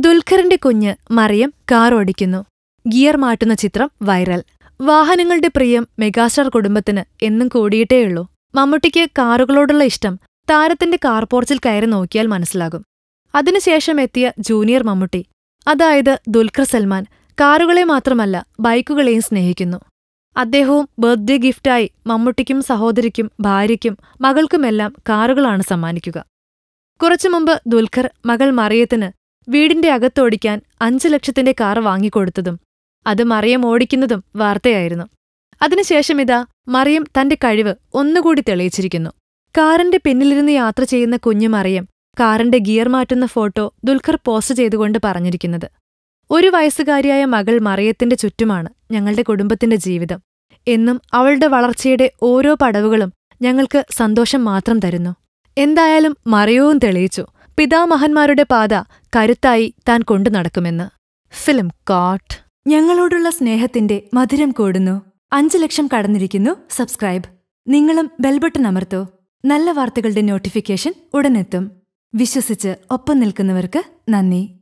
ദുൽഖറിന്റെ കുഞ്ഞ് മറിയം കാർ ഓടിക്കുന്നു. ഗിയർ മാറ്റുന്ന ചിത്രം വൈറൽ. വാഹനങ്ങളുടെ പ്രിയം മെഗാസ്റ്റാർ കുടുംബത്തിന് എന്നും കൂടിയിട്ടേയുള്ളൂ. മമ്മൂട്ടിക്ക് കാറുകളോടുള്ള ഇഷ്ടം താരത്തിന്റെ കാർ പോർച്ചിൽ കയറി നോക്കിയാൽ മനസ്സിലാകും. അതിനുശേഷം എത്തിയ ജൂനിയർ മമ്മൂട്ടി. അതായത് ദുൽഖർ സൽമാൻ കാറുകളെ മാത്രമല്ല ബൈക്കുകളെയും സ്നേഹിക്കുന്നു. അദ്ദേഹവും ബർത്ത്ഡേ ഗിഫ്റ്റായി മമ്മൂട്ടിക്കും സഹോദരിക്കും ഭാര്യയ്ക്കും മകൾക്കുമെല്ലാം കാറുകളാണ് സമ്മാനിക്കുക. കുറച്ചു മുമ്പ് ദുൽഖർ മകൾ മറിയത്തിന് വീടിന്റെ അകത്തോടിക്കാൻ അഞ്ചു ലക്ഷത്തിന്റെ കാർ വാങ്ങിക്കൊടുത്തതും അത് മറിയം ഓടിക്കുന്നതും വാർത്തയായിരുന്നു. അതിനുശേഷം ഇതാ മറിയം തന്റെ കഴിവ് ഒന്നുകൂടി തെളിയിച്ചിരിക്കുന്നു. കാറിന്റെ പിന്നിലിരുന്ന് യാത്ര ചെയ്യുന്ന കുഞ്ഞു മറിയം കാറിന്റെ ഗിയർ മാറ്റുന്ന ഫോട്ടോ ദുൽഖർ പോസ്റ്റ് ചെയ്തുകൊണ്ട് പറഞ്ഞിരിക്കുന്നത്. ഒരു വയസ്സുകാരിയായ മകൾ മറിയത്തിന്റെ ചുറ്റുമാണ് ഞങ്ങളുടെ കുടുംബത്തിന്റെ ജീവിതം. എന്നും അവളുടെ വളർച്ചയുടെ ഓരോ പടവുകളും ഞങ്ങൾക്ക് സന്തോഷം മാത്രം തരുന്നു. എന്തായാലും മറിയവും തെളിയിച്ചു. പിതാമഹന്മാരുടെ പാത കരുത്തായി താൻ കൊണ്ടു നടക്കുമെന്ന്. Film quote. ഞങ്ങളോടുള്ള സ്നേഹത്തിന്റെ മധുരം കൂടുന്നു. അഞ്ചു ലക്ഷം കടന്നിരിക്കുന്നു. സബ്സ്ക്രൈബ്. നിങ്ങളും ബെൽബട്ടൺ അമർത്തോ. നല്ല വാർത്തകളുടെ നോട്ടിഫിക്കേഷൻ ഉടനെത്തും. വിശ്വസിച്ച് ഒപ്പം നിൽക്കുന്നവർക്ക് നന്ദി.